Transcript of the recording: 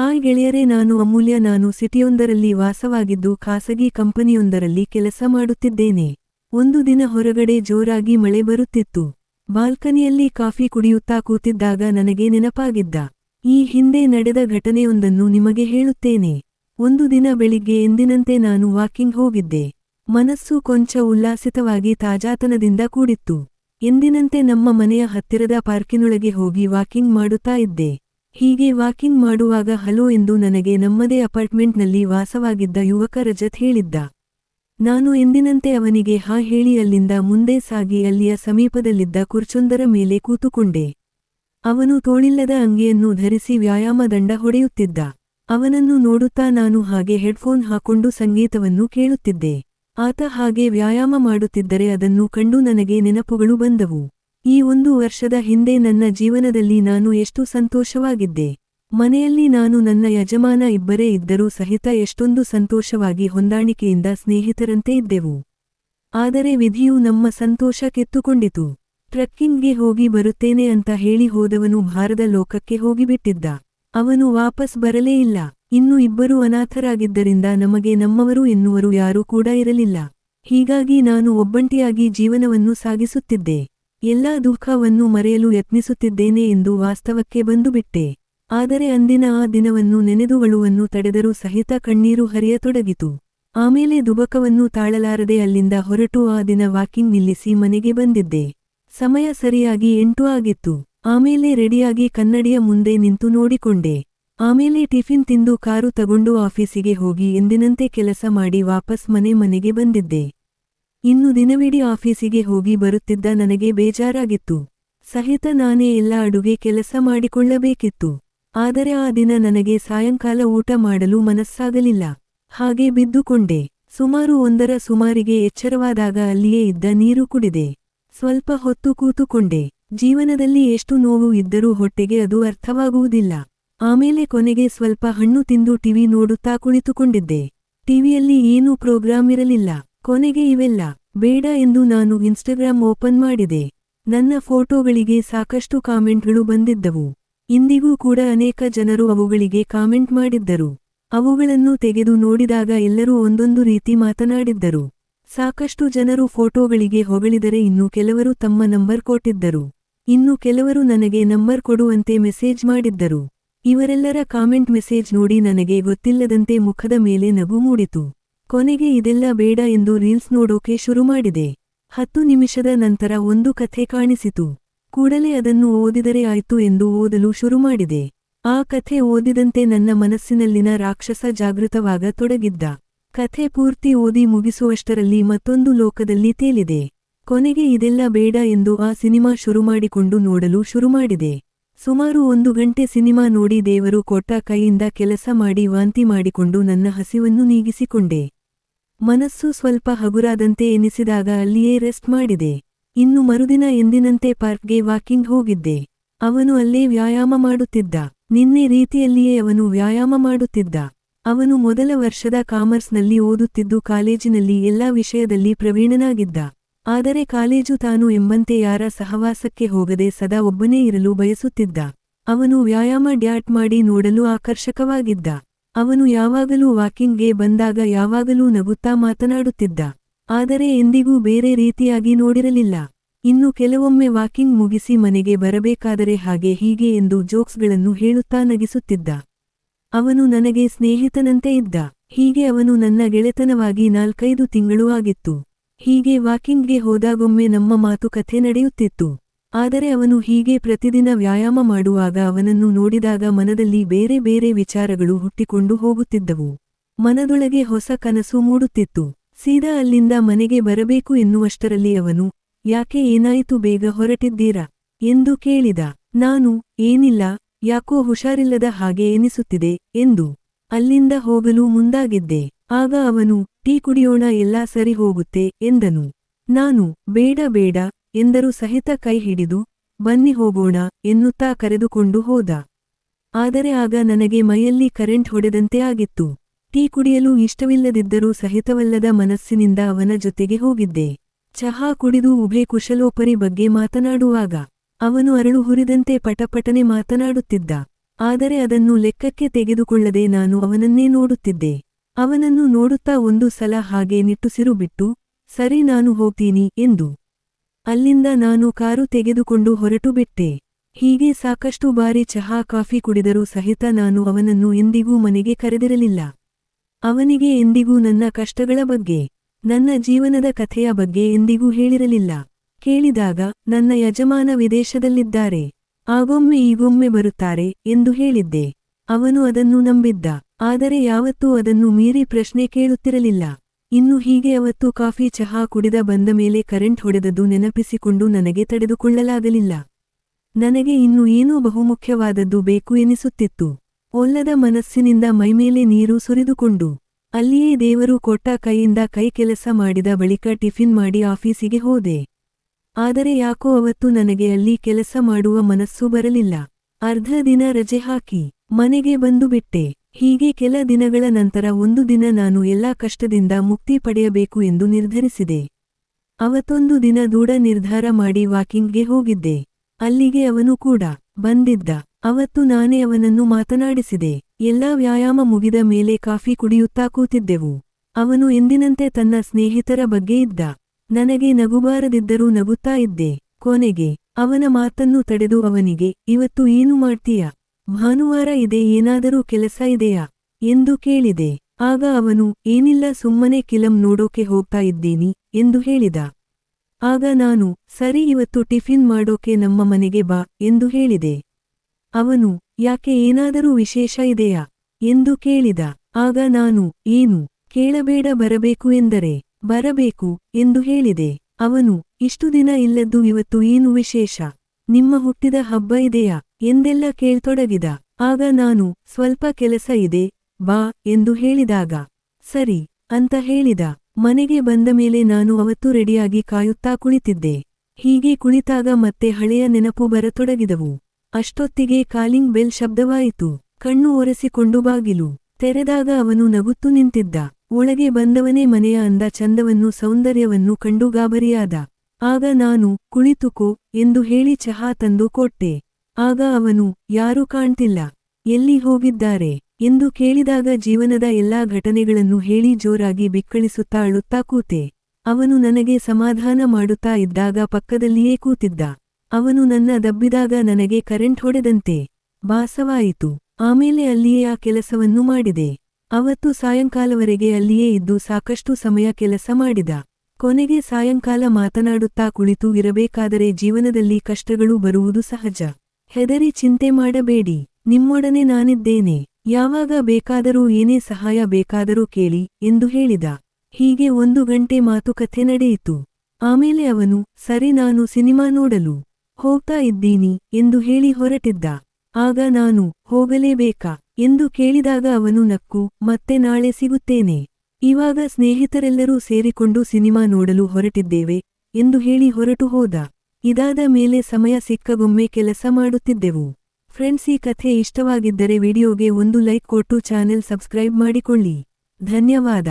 Hi ಗೆಳೆಯರೇ, ನಾನು ಅಮೂಲ್ಯ. ನಾನು ಸಿಟಿಯೊಂದರಲ್ಲಿ ವಾಸವಾಗಿದ್ದು ಖಾಸಗಿ ಕಂಪನಿಯೊಂದರಲ್ಲಿ ಕೆಲಸ ಮಾಡುತ್ತಿದ್ದೇನೆ. ಒಂದು ದಿನ ಹೊರಗಡೆ ಜೋರಾಗಿ ಮಳೆ ಬರುತ್ತಿತ್ತು. ಬಾಲ್ಕನಿಯಲ್ಲಿ ಕಾಫಿ ಕುಡಿಯುತ್ತಾ ಕೂತಿದ್ದಾಗ ನನಗೆ ನೆನಪಾಗಿದ್ದ. ಈ ಹಿಂದೆ ನಡೆದ ಘಟನೆಯೊಂದನ್ನು ನಿಮಗೆ ಹೇಳುತ್ತೇನೆ. ಒಂದು ದಿನ ಬೆಳಿಗ್ಗೆ ಎಂದಿನಂತೆ ನಾನು ವಾಕಿಂಗ್ ಹೋಗಿದ್ದೆ. ಮನಸ್ಸು ಕೊಂಚ ಉಲ್ಲಾಸಿತವಾಗಿ ತಾಜಾತನದಿಂದ ಕೂಡಿತ್ತು. ಎಂದಿನಂತೆ ನಮ್ಮ ಮನೆಯ ಹತ್ತಿರದ ಪಾರ್ಕಿನೊಳಗೆ ಹೋಗಿ ವಾಕಿಂಗ್ ಮಾಡುತ್ತಾ ಇದ್ದೆ. ಹೀಗೆ ವಾಕಿಂಗ್ ಮಾಡುವಾಗ ಹಲೋ ಎಂದು ನನಗೆ ನಮ್ಮದೇ ಅಪಾರ್ಟ್ಮೆಂಟ್ನಲ್ಲಿ ವಾಸವಾಗಿದ್ದ ಯುವಕ ರಜತ್ ಹೇಳಿದ್ದ. ನಾನು ಎಂದಿನಂತೆ ಅವನಿಗೆ ಹಾ ಹೇಳಿ ಅಲ್ಲಿಂದ ಮುಂದೆ ಸಾಗಿ ಅಲ್ಲಿಯ ಸಮೀಪದಲ್ಲಿದ್ದ ಕುರ್ಚೊಂದರ ಮೇಲೆ ಕೂತುಕೊಂಡೆ. ಅವನು ತೋಳಿಲ್ಲದ ಅಂಗಿಯನ್ನು ಧರಿಸಿ ವ್ಯಾಯಾಮ ದಂಡ ಹೊಡೆಯುತ್ತಿದ್ದ. ಅವನನ್ನು ನೋಡುತ್ತಾ ನಾನು ಹಾಗೆ ಹೆಡ್ಫೋನ್ ಹಾಕೊಂಡು ಸಂಗೀತವನ್ನು ಕೇಳುತ್ತಿದ್ದೆ. ಆತ ಹಾಗೆ ವ್ಯಾಯಾಮ ಮಾಡುತ್ತಿದ್ದರೆ ಅದನ್ನು ಕಂಡು ನನಗೆ ನೆನಪುಗಳು ಬಂದವು. ಈ ಒಂದು ವರ್ಷದ ಹಿಂದೆ ನನ್ನ ಜೀವನದಲ್ಲಿ ನಾನು ಎಷ್ಟು ಸಂತೋಷವಾಗಿದ್ದೆ. ಮನೆಯಲ್ಲಿ ನಾನು ನನ್ನ ಯಜಮಾನ ಇಬ್ಬರೇ ಇದ್ದರೂ ಸಹಿತ ಎಷ್ಟೊಂದು ಸಂತೋಷವಾಗಿ ಹೊಂದಾಣಿಕೆಯಿಂದ ಸ್ನೇಹಿತರಂತೆ ಇದ್ದೆವು. ಆದರೆ ವಿಧಿಯು ನಮ್ಮ ಸಂತೋಷ ಕೆತ್ತುಕೊಂಡಿತು. ಟ್ರಕ್ಕಿಂಗ್ಗೆ ಹೋಗಿ ಬರುತ್ತೇನೆ ಅಂತ ಹೇಳಿ ಹೋದವನು ಭಾರದ ಲೋಕಕ್ಕೆ ಹೋಗಿಬಿಟ್ಟಿದ್ದ. ಅವನು ವಾಪಸ್ ಬರಲೇ ಇಲ್ಲ. ಇನ್ನು ಇಬ್ಬರು ಅನಾಥರಾಗಿದ್ದರಿಂದ ನಮಗೆ ನಮ್ಮವರು ಎನ್ನುವರು ಯಾರೂ ಕೂಡ ಇರಲಿಲ್ಲ. ಹೀಗಾಗಿ ನಾನು ಒಬ್ಬಂಟಿಯಾಗಿ ಜೀವನವನ್ನು ಸಾಗಿಸುತ್ತಿದ್ದೆ. ಎಲ್ಲಾ ದುಃಖವನ್ನು ಮರೆಯಲು ಯತ್ನಿಸುತ್ತಿದ್ದೇನೆ ಎಂದು ವಾಸ್ತವಕ್ಕೆ ಬಂದುಬಿಟ್ಟೆ. ಆದರೆ ಅಂದಿನ ಆ ದಿನವನ್ನು ನೆನೆದುವಳುವನ್ನು ತಡೆದರೂ ಸಹಿತ ಕಣ್ಣೀರು ಹರಿಯತೊಡಗಿತು. ಆಮೇಲೆ ದುಬಕವನ್ನು ತಾಳಲಾರದೆ ಅಲ್ಲಿಂದ ಹೊರಟು ಆ ದಿನ ವಾಕಿಂಗ್ ನಿಲ್ಲಿಸಿ ಮನೆಗೆ ಬಂದಿದ್ದೆ. ಸಮಯ ಸರಿಯಾಗಿ ಎಂಟು ಆಗಿತ್ತು. ಆಮೇಲೆ ರೆಡಿಯಾಗಿ ಕನ್ನಡಿಯ ಮುಂದೆ ನಿಂತು ನೋಡಿಕೊಂಡೆ. ಆಮೇಲೆ ಟಿಫಿನ್ ತಿಂದು ಕಾರು ತಗೊಂಡು ಆಫೀಸಿಗೆ ಹೋಗಿ ಎಂದಿನಂತೆ ಕೆಲಸ ಮಾಡಿ ವಾಪಸ್ ಮನೆ ಮನೆಗೆ ಬಂದಿದ್ದೆ. ಇನ್ನು ದಿನವಿಡೀ ಆಫೀಸಿಗೆ ಹೋಗಿ ಬರುತ್ತಿದ್ದ ನನಗೆ ಬೇಜಾರಾಗಿತ್ತು. ಸಹಿತ ನಾನೇ ಎಲ್ಲ ಅಡುಗೆ ಕೆಲಸ ಮಾಡಿಕೊಳ್ಳಬೇಕಿತ್ತು. ಆದರೆ ಆ ದಿನ ನನಗೆ ಸಾಯಂಕಾಲ ಊಟ ಮಾಡಲು ಮನಸ್ಸಾಗಲಿಲ್ಲ. ಹಾಗೆ ಬಿದ್ದುಕೊಂಡೆ. ಸುಮಾರು ಒಂದರ ಸುಮಾರಿಗೆ ಎಚ್ಚರವಾದಾಗ ಅಲ್ಲಿಯೇ ಇದ್ದ ನೀರು ಕುಡಿದೆ. ಸ್ವಲ್ಪ ಹೊತ್ತು ಕೂತುಕೊಂಡೆ. ಜೀವನದಲ್ಲಿ ಎಷ್ಟು ನೋವು ಇದ್ದರೂ ಹೊಟ್ಟೆಗೆ ಅದು ಅರ್ಥವಾಗುವುದಿಲ್ಲ. ಆಮೇಲೆ ಕೊನೆಗೆ ಸ್ವಲ್ಪ ಹಣ್ಣು ತಿಂದು ಟಿವಿ ನೋಡುತ್ತಾ ಕುಳಿತುಕೊಂಡಿದ್ದೆ. ಟಿವಿಯಲ್ಲಿ ಏನೂ ಪ್ರೋಗ್ರಾಂ ಇರಲಿಲ್ಲ. ಕೊನೆಗೆ ಇವೆಲ್ಲ. ಬೇಡ ಎಂದು ನಾನು ಇನ್ಸ್ಟಾಗ್ರಾಂ ಓಪನ್ ಮಾಡಿದೆ. ನನ್ನ ಫೋಟೋಗಳಿಗೆ ಸಾಕಷ್ಟು ಕಾಮೆಂಟ್ಗಳು ಬಂದಿದ್ದವು. ಇಂದಿಗೂ ಕೂಡ ಅನೇಕ ಜನರು ಅವುಗಳಿಗೆ ಕಾಮೆಂಟ್ ಮಾಡಿದ್ದರು. ಅವುಗಳನ್ನು ತೆಗೆದು ನೋಡಿದಾಗ ಎಲ್ಲರೂ ಒಂದೊಂದು ರೀತಿ ಮಾತನಾಡಿದ್ದರು. ಸಾಕಷ್ಟು ಜನರು ಫೋಟೋಗಳಿಗೆ ಹೊಗಳಿದರೆ ಇನ್ನು ಕೆಲವರು ತಮ್ಮ ನಂಬರ್ ಕೊಟ್ಟಿದ್ದರು. ಇನ್ನು ಕೆಲವರು ನನಗೆ ನಂಬರ್ ಕೊಡುವಂತೆ ಮೆಸೇಜ್ ಮಾಡಿದ್ದರು. ಇವರೆಲ್ಲರ ಕಾಮೆಂಟ್ ಮೆಸೇಜ್ ನೋಡಿ ನನಗೆ ಗೊತ್ತಿಲ್ಲದಂತೆ ಮುಖದ ಮೇಲೆ ನಗು ಮೂಡಿತು. ಕೊನೆಗೆ ಇದೆಲ್ಲ ಬೇಡ ಎಂದು ರೀಲ್ಸ್ ನೋಡೋಕೆ ಶುರು ಮಾಡಿದೆ. ಹತ್ತು ನಿಮಿಷದ ನಂತರ ಒಂದು ಕಥೆ ಕಾಣಿಸಿತು. ಕೂಡಲೇ ಅದನ್ನು ಓದಿದರೆ ಆಯ್ತು ಎಂದು ಓದಲು ಶುರುಮಾಡಿದೆ ಆ ಕಥೆ ಓದಿದಂತೆ ನನ್ನ ಮನಸ್ಸಿನಲ್ಲಿನ ರಾಕ್ಷಸ ಜಾಗೃತವಾಗ ತೊಡಗಿದ್ದ. ಕಥೆ ಪೂರ್ತಿ ಓದಿ ಮುಗಿಸುವಷ್ಟರಲ್ಲಿ ಮತ್ತೊಂದು ಲೋಕದಲ್ಲಿ ತೇಲಿದೆ. ಕೊನೆಗೆ ಇದೆಲ್ಲ ಬೇಡ ಎಂದು ಆ ಸಿನಿಮಾ ಶುರುಮಾಡಿಕೊಂಡು ನೋಡಲು ಶುರುಮಾಡಿದೆ ಸುಮಾರು ಒಂದು ಗಂಟೆ ಸಿನಿಮಾ ನೋಡಿ ದೇವರು ಕೊಟ್ಟ ಕೈಯಿಂದ ಕೆಲಸ ಮಾಡಿ ವಾಂತಿ ಮಾಡಿಕೊಂಡು ನನ್ನ ಹಸಿವನ್ನು ನೀಗಿಸಿಕೊಂಡೆ. ಮನಸ್ಸು ಸ್ವಲ್ಪ ಹಗುರಾದಂತೆ ಎನಿಸಿದಾಗ ಅಲ್ಲಿಯೇ ರೆಸ್ಟ್ ಮಾಡಿದೆ. ಇನ್ನು ಮರುದಿನ ಎಂದಿನಂತೆ ಪಾರ್ಕ್ಗೆ ವಾಕಿಂಗ್ ಹೋಗಿದ್ದೆ. ಅವನು ಅಲ್ಲೇ ವ್ಯಾಯಾಮ ಮಾಡುತ್ತಿದ್ದ. ನಿನ್ನೆ ರೀತಿಯಲ್ಲಿಯೇ ಅವನು ವ್ಯಾಯಾಮ ಮಾಡುತ್ತಿದ್ದ. ಅವನು ಮೊದಲ ವರ್ಷದ ಕಾಮರ್ಸ್ನಲ್ಲಿ ಓದುತ್ತಿದ್ದು ಕಾಲೇಜಿನಲ್ಲಿ ಎಲ್ಲಾ ವಿಷಯದಲ್ಲಿ ಪ್ರವೀಣನಾಗಿದ್ದ. ಆದರೆ ಕಾಲೇಜು ತಾನು ಎಂಬಂತೆ ಯಾರ ಸಹವಾಸಕ್ಕೆ ಹೋಗದೆ ಸದಾ ಒಬ್ಬನೇ ಇರಲು ಬಯಸುತ್ತಿದ್ದ. ಅವನು ವ್ಯಾಯಾಮ ಡ್ಯಾಟ್ ಮಾಡಿ ನೋಡಲು ಆಕರ್ಷಕವಾಗಿದ್ದ. ಅವನು ಯಾವಾಗಲೂ ವಾಕಿಂಗ್ಗೆ ಬಂದಾಗ ಯಾವಾಗಲೂ ನಗುತ್ತಾ ಮಾತನಾಡುತ್ತಿದ್ದ. ಆದರೆ ಎಂದಿಗೂ ಬೇರೆ ರೀತಿಯಾಗಿ ನೋಡಿರಲಿಲ್ಲ. ಇನ್ನು ಕೆಲವೊಮ್ಮೆ ವಾಕಿಂಗ್ ಮುಗಿಸಿ ಮನೆಗೆ ಬರಬೇಕಾದರೆ ಹಾಗೆ ಹೀಗೆ ಎಂದು ಜೋಕ್ಸ್ಗಳನ್ನು ಹೇಳುತ್ತಾ ನಗಿಸುತ್ತಿದ್ದ. ಅವನು ನನಗೆ ಸ್ನೇಹಿತನಂತೆ ಇದ್ದ. ಹೀಗೆ ಅವನು ನನ್ನ ಗೆಳೆತನವಾಗಿ ನಾಲ್ಕೈದು ತಿಂಗಳೂ ಆಗಿತ್ತು. ಹೀಗೆ ವಾಕಿಂಗ್ಗೆ ಹೋದಾಗೊಮ್ಮೆ ನಮ್ಮ ಮಾತುಕತೆ ನಡೆಯುತ್ತಿತ್ತು. ಆದರೆ ಅವನು ಹೀಗೆ ಪ್ರತಿದಿನ ವ್ಯಾಯಾಮ ಮಾಡುವಾಗ ಅವನನ್ನು ನೋಡಿದಾಗ ಮನದಲ್ಲಿ ಬೇರೆ ಬೇರೆ ವಿಚಾರಗಳು ಹುಟ್ಟಿಕೊಂಡು ಹೋಗುತ್ತಿದ್ದವು. ಮನದೊಳಗೆ ಹೊಸ ಕನಸು ಮೂಡುತ್ತಿತ್ತು. ಸೀದಾ ಅಲ್ಲಿಂದ ಮನೆಗೆ ಬರಬೇಕು ಎನ್ನುವಷ್ಟರಲ್ಲಿ ಅವನು, ಯಾಕೆ ಏನಾಯಿತು ಬೇಗ ಹೊರಟಿದ್ದೀರಾ? ಎಂದು ಕೇಳಿದ. ನಾನು, ಏನಿಲ್ಲ, ಯಾಕೋ ಹುಷಾರಿಲ್ಲದ ಹಾಗೆ ಎನಿಸುತ್ತಿದೆ, ಎಂದು. ಅಲ್ಲಿಂದ ಹೋಗಲು ಮುಂದಾಗಿದ್ದೆ. ಆಗ ಅವನು, ಟೀ ಕುಡಿಯೋಣ, ಎಲ್ಲಾ ಸರಿ ಹೋಗುತ್ತೆ, ಎಂದನು. ನಾನು, ಬೇಡ ಬೇಡ ಎಂದರೂ ಸಹಿತ ಕೈ ಹಿಡಿದು, ಬನ್ನಿ ಹೋಗೋಣ, ಎನ್ನುತ್ತಾ ಕರೆದುಕೊಂಡು ಹೋದ. ಆದರೆ ಆಗ ನನಗೆ ಮೈಯಲ್ಲಿ ಕರೆಂಟ್ ಹೊಡೆದಂತೆ ಆಗಿತ್ತು. ಟೀ ಕುಡಿಯಲು ಇಷ್ಟವಿಲ್ಲದಿದ್ದರೂ ಸಹಿತವಲ್ಲದ ಮನಸ್ಸಿನಿಂದ ಅವನ ಜೊತೆಗೆ ಹೋಗಿದ್ದೆ. ಚಹಾ ಕುಡಿದು ಉಭೆ ಕುಶಲೋಪರಿ ಬಗ್ಗೆ ಮಾತನಾಡುವಾಗ, ಅವನು ಅರಳು ಹುರಿದಂತೆ ಪಟಪಟನೆ ಮಾತನಾಡುತ್ತಿದ್ದ. ಆದರೆ ಅದನ್ನು ಲೆಕ್ಕಕ್ಕೆ ತೆಗೆದುಕೊಳ್ಳದೆ ನಾನು ಅವನನ್ನೇ ನೋಡುತ್ತಿದ್ದೆ. ಅವನನ್ನು ನೋಡುತ್ತಾ ಒಂದು ಸಲ ಹಾಗೆ ನಿಟ್ಟುಸಿರು ಬಿಟ್ಟು, ಸರಿ ನಾನು ಹೋಗ್ತೀನಿ, ಎಂದು ಅಲ್ಲಿಂದ ನಾನು ಕಾರು ತೆಗೆದುಕೊಂಡು ಹೊರಟು ಬಿಟ್ಟೆ. ಹೀಗೆ ಸಾಕಷ್ಟು ಬಾರಿ ಚಹಾ, ಕಾಫಿ ಕುಡಿದರೂ ಸಹಿತ ನಾನು ಅವನನ್ನು ಎಂದಿಗೂ ಮನೆಗೆ ಕರೆದಿರಲಿಲ್ಲ. ಅವನಿಗೆ ಎಂದಿಗೂ ನನ್ನ ಕಷ್ಟಗಳ ಬಗ್ಗೆ, ನನ್ನ ಜೀವನದ ಕಥೆಯ ಬಗ್ಗೆ ಎಂದಿಗೂ ಹೇಳಿರಲಿಲ್ಲ. ಕೇಳಿದಾಗ, ನನ್ನ ಯಜಮಾನ ವಿದೇಶದಲ್ಲಿದ್ದಾರೆ. ಆಗೊಮ್ಮೆ ಈಗೊಮ್ಮೆ ಬರುತ್ತಾರೆ ಎಂದು ಹೇಳಿದ್ದೆ. ಅವನು ಅದನ್ನು ನಂಬಿದ್ದ, ಆದರೆ ಯಾವತ್ತೂ ಅದನ್ನು ಮೀರಿ ಪ್ರಶ್ನೆ ಕೇಳುತ್ತಿರಲಿಲ್ಲ. ಇನ್ನು ಹೀಗೆ ಅವತ್ತು ಕಾಫಿ ಚಹಾ ಕುಡಿದ ಬಂದ ಮೇಲೆ ಕರೆಂಟ್ ಹೊಡೆದದ್ದು ನೆನಪಿಸಿಕೊಂಡು ನನಗೆ ತಡೆದುಕೊಳ್ಳಲಾಗಲಿಲ್ಲ. ನನಗೆ ಇನ್ನು ಏನೂ ಬಹುಮುಖ್ಯವಾದದ್ದು ಬೇಕು ಎನಿಸುತ್ತಿತ್ತು. ಒಲ್ಲದ ಮನಸ್ಸಿನಿಂದ ಮೈಮೇಲೆ ನೀರು ಸುರಿದುಕೊಂಡು, ಅಲ್ಲಿಯೇ ದೇವರು ಕೊಟ್ಟ ಕೈಯಿಂದ ಕೈ ಕೆಲಸ ಮಾಡಿದ ಬಳಿಕ ಟಿಫಿನ್ ಮಾಡಿ ಆಫೀಸಿಗೆ ಹೋದೆ. ಆದರೆ ಯಾಕೋ ಅವತ್ತು ನನಗೆ ಅಲ್ಲಿ ಕೆಲಸ ಮಾಡುವ ಮನಸ್ಸು ಬರಲಿಲ್ಲ. ಅರ್ಧ ದಿನ ರಜೆ ಹಾಕಿ ಮನೆಗೆ ಬಂದು ಬಿಟ್ಟೆ. ಹೀಗೆ ಕೆಲ ದಿನಗಳ ನಂತರ ಒಂದು ದಿನ ನಾನು ಎಲ್ಲಾ ಕಷ್ಟದಿಂದ ಮುಕ್ತಿ ಪಡೆಯಬೇಕು ಎಂದು ನಿರ್ಧರಿಸಿದೆ. ಅವತ್ತೊಂದು ದಿನ ದೂಡ ನಿರ್ಧಾರ ಮಾಡಿ ವಾಕಿಂಗ್ಗೆ ಹೋಗಿದ್ದೆ. ಅಲ್ಲಿಗೆ ಅವನು ಕೂಡ ಬಂದಿದ್ದ. ಅವತ್ತು ನಾನೇ ಅವನನ್ನು ಮಾತನಾಡಿಸಿದೆ. ಎಲ್ಲಾ ವ್ಯಾಯಾಮ ಮುಗಿದ ಮೇಲೆ ಕಾಫಿ ಕುಡಿಯುತ್ತಾ ಕೂತಿದ್ದೆವು. ಅವನು ಎಂದಿನಂತೆ ತನ್ನ ಸ್ನೇಹಿತರ ಬಗ್ಗೆ ಇದ್ದ. ನನಗೆ ನಗುಬಾರದಿದ್ದರೂ ನಗುತ್ತಾ ಇದ್ದೆ. ಕೊನೆಗೆ ಅವನ ಮಾತನ್ನು ತಡೆದು ಅವನಿಗೆ, ಇವತ್ತು ಏನು ಮಾಡ್ತೀಯಾ? ಭಾನುವಾರ ಇದೆ, ಏನಾದರೂ ಕೆಲಸ ಇದೆಯಾ? ಎಂದು ಕೇಳಿದೆ. ಆಗ ಅವನು, ಏನಿಲ್ಲ, ಸುಮ್ಮನೆ ಕಿಲಂ ನೋಡೋಕೆ ಹೋಗ್ತಾ ಇದ್ದೀನಿ, ಎಂದು ಹೇಳಿದ. ಆಗ ನಾನು, ಸರಿ, ಇವತ್ತು ಟಿಫಿನ್ ಮಾಡೋಕೆ ನಮ್ಮ ಮನೆಗೆ ಬಾ, ಎಂದು ಹೇಳಿದೆ. ಅವನು, ಯಾಕೆ, ಏನಾದರೂ ವಿಶೇಷ ಇದೆಯಾ? ಎಂದು ಕೇಳಿದ. ಆಗ ನಾನು, ಏನು? ಕೇಳಬೇಡ, ಬರಬೇಕು ಎಂದರೆ, ಬರಬೇಕು, ಎಂದು ಹೇಳಿದೆ. ಅವನು, ಇಷ್ಟು ದಿನ ಇಲ್ಲದ್ದು ಇವತ್ತು ಏನು ವಿಶೇಷ? ನಿಮ್ಮ ಹುಟ್ಟಿದ ಹಬ್ಬ ಇದೆಯಾ? ಎಂದೆಲ್ಲ ಕೇಳ್ತೊಡಗಿದ? ಆಗ ನಾನು, ಸ್ವಲ್ಪ ಕೆಲಸ ಇದೆ, ಬಾ, ಎಂದು ಹೇಳಿದಾಗ, ಸರಿ, ಅಂತ ಹೇಳಿದ. ಮನೆಗೆ ಬಂದ ಮೇಲೆ ನಾನು ಅವತ್ತು ರೆಡಿಯಾಗಿ ಕಾಯುತ್ತಾ ಕುಳಿತಿದ್ದೆ. ಹೀಗೆ ಕುಳಿತಾಗ ಮತ್ತೆ ಹಳೆಯ ನೆನಪು ಬರತೊಡಗಿದವು. ಅಷ್ಟೊತ್ತಿಗೆ ಕಾಲಿಂಗ್ ಬೆಲ್ ಶಬ್ದವಾಯಿತು. ಕಣ್ಣು ಒರೆಸಿಕೊಂಡು ಬಾಗಿಲು ತೆರೆದಾಗ ಅವನು ನಗುತ್ತು ನಿಂತಿದ್ದ. ಒಳಗೆ ಬಂದವನೇ ಮನೆಯ ಅಂದ ಚಂದವನ್ನು, ಸೌಂದರ್ಯವನ್ನು ಕಂಡು ಗಾಬರಿಯಾದ. ಆಗ ನಾನು, ಕುಳಿತುಕೋ ಎಂದು ಹೇಳಿ ಚಹಾ ತಂದು ಕೊಟ್ಟೆ. ಆಗ ಅವನು, ಯಾರೂ ಕಾಣ್ತಿಲ್ಲ. ಎಲ್ಲಿ ಹೋಗಿದ್ದಾರೆ? ಎಂದು ಕೇಳಿದಾಗ ಜೀವನದ ಎಲ್ಲಾ ಘಟನೆಗಳನ್ನು ಹೇಳಿ ಜೋರಾಗಿ ಬಿಕ್ಕಳಿಸುತ್ತಾ ಅಳುತ್ತಾ ಕೂತೆ. ಅವನು ನನಗೆ ಸಮಾಧಾನ ಮಾಡುತ್ತಾ ಇದ್ದಾಗ ಪಕ್ಕದಲ್ಲಿಯೇ ಕೂತಿದ್ದ. ಅವನು ನನ್ನ ದಬ್ಬಿದಾಗ ನನಗೆ ಕರೆಂಟ್ ಹೊಡೆದಂತೆ. ಭಾಸವಾಯಿತು. ಆಮೇಲೆ ಅಲ್ಲಿಯೇ ಆ ಕೆಲಸವನ್ನು ಮಾಡಿದೆ. ಅವತ್ತು ಸಾಯಂಕಾಲವರೆಗೆ ಅಲ್ಲಿಯೇ ಇದ್ದು ಸಾಕಷ್ಟು ಸಮಯ ಕೆಲಸ ಮಾಡಿದ. ಕೊನೆಗೆ ಸಾಯಂಕಾಲ ಮಾತನಾಡುತ್ತಾ ಕುಳಿತು ಇರಬೇಕಾದರೆ ಜೀವನದಲ್ಲಿ ಕಷ್ಟಗಳು ಬರುವುದು ಸಹಜ. ಹೆದರಿ ಚಿಂತೆ ಮಾಡಬೇಡಿ. ನಿಮ್ಮೊಡನೆ ನಾನಿದ್ದೇನೆ. ಯಾವಾಗ ಬೇಕಾದರೂ ಏನೇ ಸಹಾಯ ಬೇಕಾದರೂ ಕೇಳಿ ಎಂದು ಹೇಳಿದ. ಹೀಗೆ ಒಂದು ಗಂಟೆ ಮಾತುಕತೆ ನಡೆಯಿತು. ಆಮೇಲೆ ಅವನು, ಸರಿ ನಾನು ಸಿನಿಮಾ ನೋಡಲು ಹೋಗ್ತಾ ಇದ್ದೀನಿ ಎಂದು ಹೇಳಿ ಹೊರಟಿದ್ದ. ಆಗ ನಾನು, ಹೋಗಲೇಬೇಕಾ? ಎಂದು ಕೇಳಿದಾಗ ಅವನು ನಕ್ಕು, ಮತ್ತೆ ನಾಳೆ ಸಿಗುತ್ತೇನೆ. ಇವಾಗ ಸ್ನೇಹಿತರೆಲ್ಲರೂ ಸೇರಿಕೊಂಡು ಸಿನಿಮಾ ನೋಡಲು ಹೊರಟಿದ್ದೇವೆ ಎಂದು ಹೇಳಿ ಹೊರಟು ಹೋದ. ಇದಾದ ಮೇಲೆ ಸಮಯ ಸಿಕ್ಕಗೊಮ್ಮೆ ಕೆಲಸ ಮಾಡುತ್ತಿದ್ದೆವು. ಫ್ರೆಂಡ್ಸ್, ಈ ಕಥೆ ಇಷ್ಟವಾಗಿದ್ದರೆ ವಿಡಿಯೋಗೆ ಒಂದು ಲೈಕ್ ಕೊಟ್ಟು ಚಾನೆಲ್ ಸಬ್ಸ್ಕ್ರೈಬ್ ಮಾಡಿಕೊಳ್ಳಿ. ಧನ್ಯವಾದ.